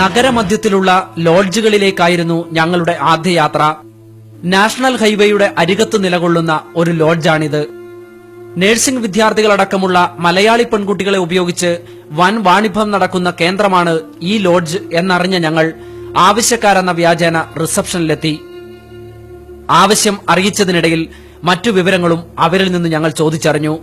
നഗരമധ്യത്തിലുള്ള ലോഡ്ജുകളിലേക്കായിരുന്നു ഞങ്ങളുടെ ആദ്യ യാത്ര നാഷണൽ ഹൈവേയുടെ അരികത്ത് നിലകൊള്ളുന്ന ഒരു ലോഡ്ജാണിത്. നഴ്സിംഗ് വിദ്യാർത്ഥികളടക്കമുള്ള മലയാളി പെൺകുട്ടികളെ ഉപയോഗിച്ച് വൻ വാണിഭം നടക്കുന്ന കേന്ദ്രമാണ് ഈ ലോഡ്ജ് എന്നറിഞ്ഞ ഞങ്ങൾ ആവശ്യക്കാരെന്ന വ്യാജേന റിസപ്ഷനിലെത്തി. ആവശ്യം അറിയിച്ചതിനിടയിൽ മറ്റു വിവരങ്ങളും അവരിൽ നിന്ന് ഞങ്ങൾ ചോദിച്ചറിഞ്ഞു.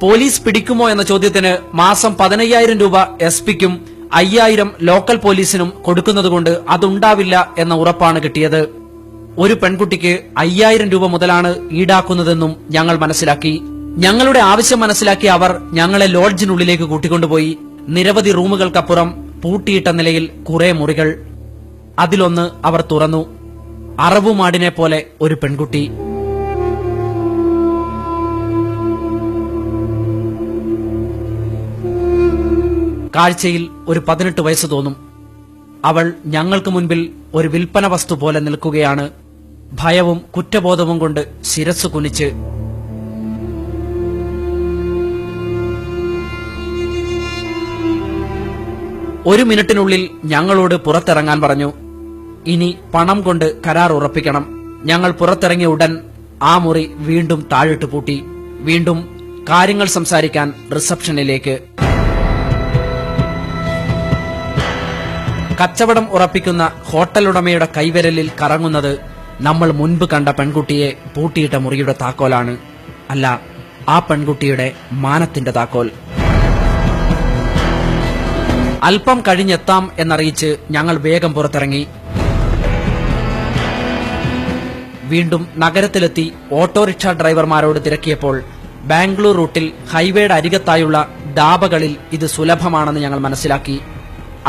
പോലീസ് പിടിക്കുമോ എന്ന ചോദ്യത്തിന് മാസം പതിനയ്യായിരം രൂപ എസ് പിക്കും അയ്യായിരം ലോക്കൽ പോലീസിനും കൊടുക്കുന്നതുകൊണ്ട് അതുണ്ടാവില്ല എന്ന ഉറപ്പാണ് കിട്ടിയത്. ഒരു പെൺകുട്ടിക്ക് അയ്യായിരം രൂപ മുതലാണ് ഈടാക്കുന്നതെന്നും ഞങ്ങൾ മനസ്സിലാക്കി. ഞങ്ങളുടെ ആവശ്യം മനസ്സിലാക്കി അവർ ഞങ്ങളെ ലോഡ്ജിനുള്ളിലേക്ക് കൂട്ടിക്കൊണ്ടുപോയി. നിരവധി റൂമുകൾക്കപ്പുറം പൂട്ടിയിട്ട നിലയിൽ കുറെ മുറികൾ. അതിലൊന്ന് അവർ തുറന്നു. അറവുമാടിനെ പോലെ ഒരു പെൺകുട്ടി. കാഴ്ചയിൽ ഒരു പതിനെട്ട് വയസ്സ് തോന്നും. അവൾ ഞങ്ങൾക്ക് മുൻപിൽ ഒരു വിൽപ്പന വസ്തു പോലെ നിൽക്കുകയാണ്. ഭയവും കുറ്റബോധവും കൊണ്ട് ശിരസ് കുനിച്ച്. ഒരു മിനിറ്റിനുള്ളിൽ ഞങ്ങളോട് പുറത്തിറങ്ങാൻ പറഞ്ഞു. ഇനി പണം കൊണ്ട് കരാർ ഉറപ്പിക്കണം. ഞങ്ങൾ പുറത്തിറങ്ങിയ ഉടൻ ആ മുറി വീണ്ടും താഴിട്ട് പൂട്ടി. വീണ്ടും കാര്യങ്ങൾ സംസാരിക്കാൻ റിസപ്ഷനിലേക്ക്. കച്ചവടം ഉറപ്പിക്കുന്ന ഹോട്ടൽ ഉടമയുടെ കൈവിരലിൽ കറങ്ങുന്നത് നമ്മൾ മുൻപ് കണ്ട പെൺകുട്ടിയെ പൂട്ടിയിട്ട മുറിയുടെ താക്കോലാണ്. അല്ല ആ പെൺകുട്ടിയുടെ മാനത്തിന്റെ താക്കോൽ. അല്പം കഴിഞ്ഞെത്താം എന്നറിയിച്ച് ഞങ്ങൾ വേഗം പുറത്തിറങ്ങി. വീണ്ടും നഗരത്തിലെത്തി ഓട്ടോറിക്ഷ ഡ്രൈവർമാരോട് തിരക്കിയപ്പോൾ ബാംഗ്ലൂർ റൂട്ടിൽ ഹൈവേയുടെ അരികത്തായുള്ള ഡാബകളിൽ ഇത് സുലഭമാണെന്ന് ഞങ്ങൾ മനസ്സിലാക്കി.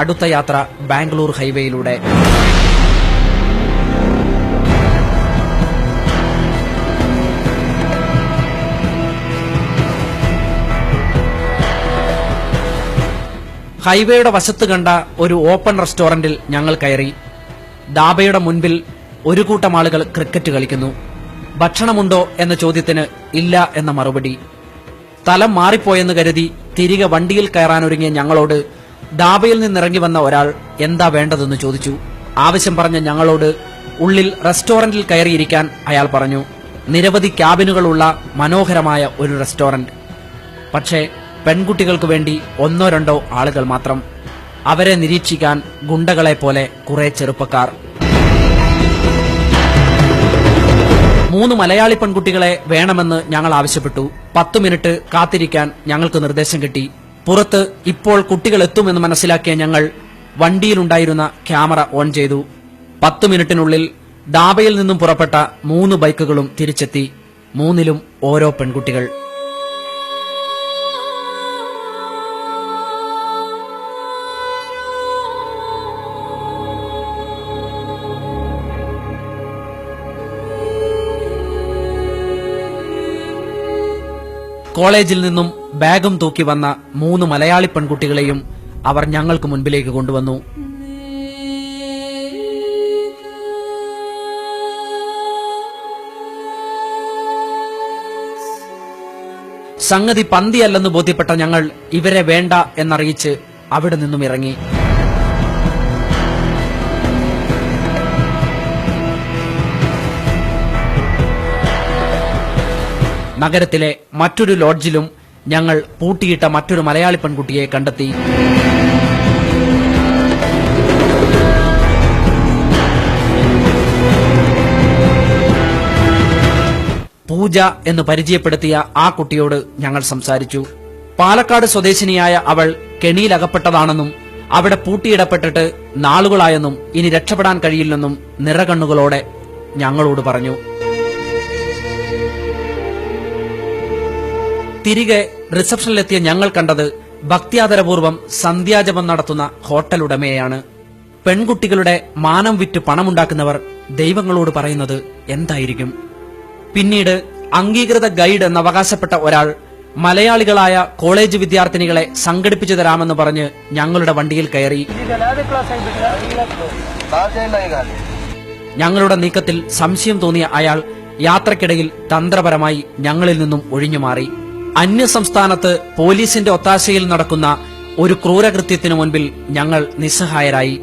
അടുത്ത യാത്ര ബാംഗ്ലൂർ ഹൈവേയിലൂടെ. ഹൈവേയുടെ വശത്ത് കണ്ട ഒരു ഓപ്പൺ റെസ്റ്റോറന്റിൽ ഞങ്ങൾ കയറി. ദാബയുടെ മുൻപിൽ ഒരു കൂട്ടം ആളുകൾ ക്രിക്കറ്റ് കളിക്കുന്നു. ഭക്ഷണമുണ്ടോ എന്ന ചോദ്യത്തിന് ഇല്ല എന്ന മറുപടി. സ്ഥലം മാറിപ്പോയെന്ന് കരുതി തിരികെ വണ്ടിയിൽ കയറാനൊരുങ്ങിയ ഞങ്ങളോട് ദാബയിൽ നിന്നിറങ്ങി വന്ന ഒരാൾ എന്താ വേണ്ടതെന്ന് ചോദിച്ചു. ആവശ്യം പറഞ്ഞ ഞങ്ങളോട് ഉള്ളിൽ റെസ്റ്റോറന്റിൽ കയറിയിരിക്കാൻ അയാൾ പറഞ്ഞു. നിരവധി ക്യാബിനുകളുള്ള മനോഹരമായ ഒരു റെസ്റ്റോറന്റ്. പക്ഷേ പെൺകുട്ടികൾക്ക് വേണ്ടി ഒന്നോ രണ്ടോ ആളുകൾ മാത്രം. അവരെ നിരീക്ഷിക്കാൻ ഗുണ്ടകളെ പോലെ കുറെ ചെറുപ്പക്കാർ. മൂന്ന് മലയാളി പെൺകുട്ടികളെ വേണമെന്ന് ഞങ്ങൾ ആവശ്യപ്പെട്ടു. പത്ത് മിനിറ്റ് കാത്തിരിക്കാൻ ഞങ്ങൾക്ക് നിർദ്ദേശം കിട്ടി. പുറത്ത് ഇപ്പോൾ കുട്ടികൾ എത്തുമെന്ന് മനസ്സിലാക്കിയ ഞങ്ങൾ വണ്ടിയിലുണ്ടായിരുന്ന ക്യാമറ ഓൺ ചെയ്തു. പത്ത് മിനിറ്റിനുള്ളിൽ ഡാബയിൽ നിന്നും പുറപ്പെട്ട മൂന്ന് ബൈക്കുകളും തിരിച്ചെത്തി. മൂന്നിലും ഓരോ പെൺകുട്ടികൾ. കോളേജിൽ നിന്നും ബാഗും തൂക്കി വന്ന മൂന്ന് മലയാളി പെൺകുട്ടികളെയും അവർ ഞങ്ങൾക്ക് മുൻപിലേക്ക് കൊണ്ടുവന്നു. സംഗതി പന്തിയല്ലെന്ന് ബോധ്യപ്പെട്ട ഞങ്ങൾ ഇവരെ വേണ്ട എന്നറിയിച്ച് അവിടെ നിന്നും ഇറങ്ങി. നഗരത്തിലെ മറ്റൊരു ലോഡ്ജിലും ഞങ്ങൾ പൂട്ടിയിട്ട മറ്റൊരു മലയാളി പെൺകുട്ടിയെ കണ്ടെത്തി. പൂജ എന്ന് പരിചയപ്പെടുത്തിയ ആ കുട്ടിയോട് ഞങ്ങൾ സംസാരിച്ചു. പാലക്കാട് സ്വദേശിനിയായ അവൾ കെണിയിലകപ്പെട്ടതാണെന്നും അവിടെ പൂട്ടിയിടപ്പെട്ടിട്ട് നാളുകളായെന്നും ഇനി രക്ഷപ്പെടാൻ കഴിയില്ലെന്നും നിറകണ്ണുകളോടെ ഞങ്ങളോട് പറഞ്ഞു. തിരികെ റിസപ്ഷനിലെത്തിയ ഞങ്ങൾ കണ്ടത് ഭക്തിയാദരപൂർവം സന്ധ്യാജപം നടത്തുന്ന ഹോട്ടൽ ഉടമയാണ് പെൺകുട്ടികളുടെ മാനം വിറ്റ് പണമുണ്ടാക്കുന്നവർ ദൈവങ്ങളോട് പറയുന്നത് എന്തായിരിക്കും? പിന്നീട് അംഗീകൃത ഗൈഡ് എന്ന് അവകാശപ്പെട്ട ഒരാൾ മലയാളികളായ കോളേജ് വിദ്യാർത്ഥിനികളെ സംഘടിപ്പിച്ചു തരാമെന്ന് പറഞ്ഞ് ഞങ്ങളുടെ വണ്ടിയിൽ കയറി. ഞങ്ങളുടെ നീക്കത്തിൽ സംശയം തോന്നിയ അയാൾ യാത്രക്കിടയിൽ തന്ത്രപരമായി ഞങ്ങളിൽ നിന്നും ഒഴിഞ്ഞുമാറി. അന്യസംസ്ഥാനത്ത് പോലീസിന്റെ ഒത്താശയിൽ നടക്കുന്ന ഒരു ക്രൂരകൃത്യത്തിനു മുൻപിൽ ഞങ്ങൾ നിസ്സഹായരായി.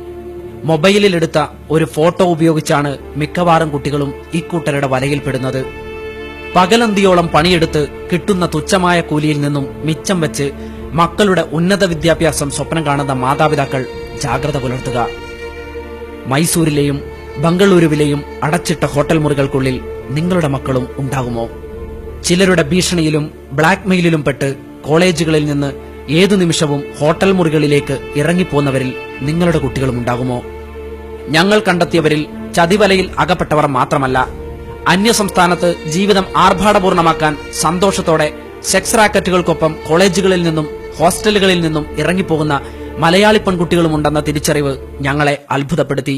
മൊബൈലിലെടുത്ത ഒരു ഫോട്ടോ ഉപയോഗിച്ചാണ് മിക്കവാറും കുട്ടികളും ഇക്കൂട്ടരുടെ വലയിൽപ്പെടുന്നത്. പകലന്തിയോളം പണിയെടുത്ത് കിട്ടുന്ന തുച്ഛമായ കൂലിയിൽ നിന്നും മിച്ചം വെച്ച് മക്കളുടെ ഉന്നത വിദ്യാഭ്യാസം സ്വപ്നം കാണുന്ന മാതാപിതാക്കൾ ജാഗ്രത പുലർത്തുക. മൈസൂരിലെയും ബംഗളൂരുവിലെയും അടച്ചിട്ട ഹോട്ടൽ മുറികൾക്കുള്ളിൽ നിങ്ങളുടെ മക്കളും ഉണ്ടാകുമോ? ചിലരുടെ ഭീഷണിയിലും ബ്ലാക്ക്മെയിലിലും പെട്ട് കോളേജുകളിൽ നിന്ന് ഏതു നിമിഷവും ഹോട്ടൽ മുറികളിലേക്ക് ഇറങ്ങിപ്പോന്നവരിൽ നിങ്ങളുടെ കുട്ടികളും ഉണ്ടാകുമോ? ഞങ്ങൾ കണ്ടെത്തിയവരിൽ ചതിവലയിൽ അകപ്പെട്ടവർ മാത്രമല്ല. അന്യസംസ്ഥാനത്ത് ജീവിതം ആർഭാടപൂർണമാക്കാൻ സന്തോഷത്തോടെ സെക്സ് റാക്കറ്റുകൾക്കൊപ്പം കോളേജുകളിൽ നിന്നും ഹോസ്റ്റലുകളിൽ നിന്നും ഇറങ്ങിപ്പോകുന്ന മലയാളി പെൺകുട്ടികളുമുണ്ടെന്ന തിരിച്ചറിവ് ഞങ്ങളെ അത്ഭുതപ്പെടുത്തി.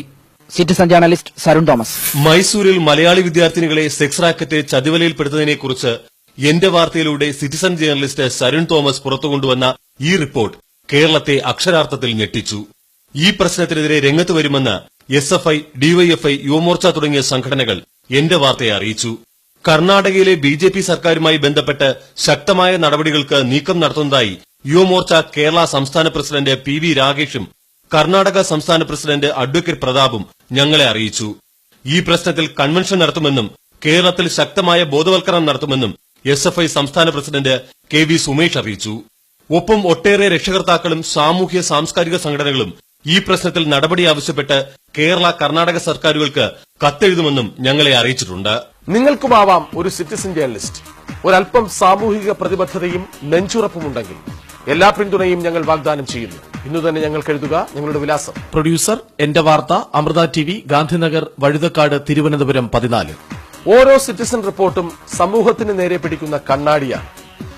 Citizen journalist Sarun Thomas. മൈസൂരിൽ മലയാളി വിദ്യാർത്ഥിനികളെ സെക്സ് റാക്കറ്റ് ചതിവലയിൽപ്പെടുത്തുന്നതിനെക്കുറിച്ച് എന്റെ വാർത്തയിലൂടെ സിറ്റിസൺ ജേർണലിസ്റ്റ് സരുൺ തോമസ് പുറത്തുകൊണ്ടുവന്ന ഈ റിപ്പോർട്ട് കേരളത്തെ അക്ഷരാർത്ഥത്തിൽ ഞെട്ടിച്ചു. ഈ പ്രശ്നത്തിനെതിരെ രംഗത്ത് വരുമെന്ന് S F I DYFI Yuvamorcha തുടങ്ങിയ സംഘടനകൾ എന്റെ വാർത്തയെ അറിയിച്ചു. കർണാടകയിലെ ബി ജെ പി സർക്കാരുമായി ബന്ധപ്പെട്ട് ശക്തമായ നടപടികൾക്ക് നീക്കം നടത്തുന്നതായി യുവമോർച്ച കേരള സംസ്ഥാന പ്രസിഡന്റ് പി വി രാഗേഷും കർണാടക സംസ്ഥാന പ്രസിഡന്റ് അഡ്വക്കേറ്റ് പ്രതാപും ഞങ്ങളെ അറിയിച്ചു. ഈ പ്രശ്നത്തിൽ കൺവെൻഷൻ നടത്തുമെന്നും കേരളത്തിൽ ശക്തമായ ബോധവൽക്കരണം നടത്തുമെന്നും എസ് എഫ് ഐ സംസ്ഥാന പ്രസിഡന്റ് കെ വി സുമേഷ് അറിയിച്ചു. ഒപ്പം ഒട്ടേറെ രക്ഷകർത്താക്കളും സാമൂഹ്യ സാംസ്കാരിക സംഘടനകളും ഈ പ്രശ്നത്തിൽ നടപടി ആവശ്യപ്പെട്ട് കേരള കർണാടക സർക്കാരുകൾക്ക് കത്തെഴുതുമെന്നും ഞങ്ങളെ അറിയിച്ചിട്ടുണ്ട്. നിങ്ങൾക്കുമാവാം ഒരു സിറ്റിസൺ ജേർണലിസ്റ്റ് ഒരൽപ്പം സാമൂഹിക പ്രതിബദ്ധതയും നെഞ്ചുറപ്പുമുണ്ടെങ്കിൽ എല്ലാ പിന്തുണയും ഞങ്ങൾ വാഗ്ദാനം ചെയ്യുന്നു. ഇന്നു തന്നെ ഞങ്ങൾക്ക് എഴുതുക ഞങ്ങളുടെ വിലാസം. പ്രൊഡ്യൂസർ എന്റെ വാർത്ത അമൃത ടി വി ഗാന്ധിനഗർ വഴുതക്കാട് തിരുവനന്തപുരം പതിനാല്. ഓരോ സിറ്റിസൺ റിപ്പോർട്ടും സമൂഹത്തിന് നേരെ പിടിക്കുന്ന കണ്ണാടിയാണ്.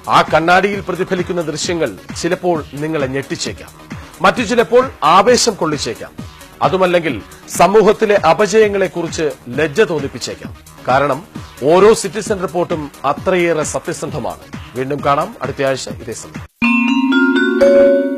ആ കണ്ണാടിയിൽ പ്രതിഫലിക്കുന്ന ദൃശ്യങ്ങൾ ചിലപ്പോൾ നിങ്ങളെ ഞെട്ടിച്ചേക്കാം. മറ്റു ചിലപ്പോൾ ആവേശം കൊള്ളിച്ചേക്കാം. അതുമല്ലെങ്കിൽ സമൂഹത്തിലെ അപജയങ്ങളെക്കുറിച്ച് ലജ്ജ തോന്നിപ്പിച്ചേക്കാം. കാരണം ഓരോ സിറ്റിസൺ റിപ്പോർട്ടും അത്രയേറെ സത്യസന്ധമാണ്. വീണ്ടും കാണാം. അടുത്തയാഴ്ച ഇതേ സമയം.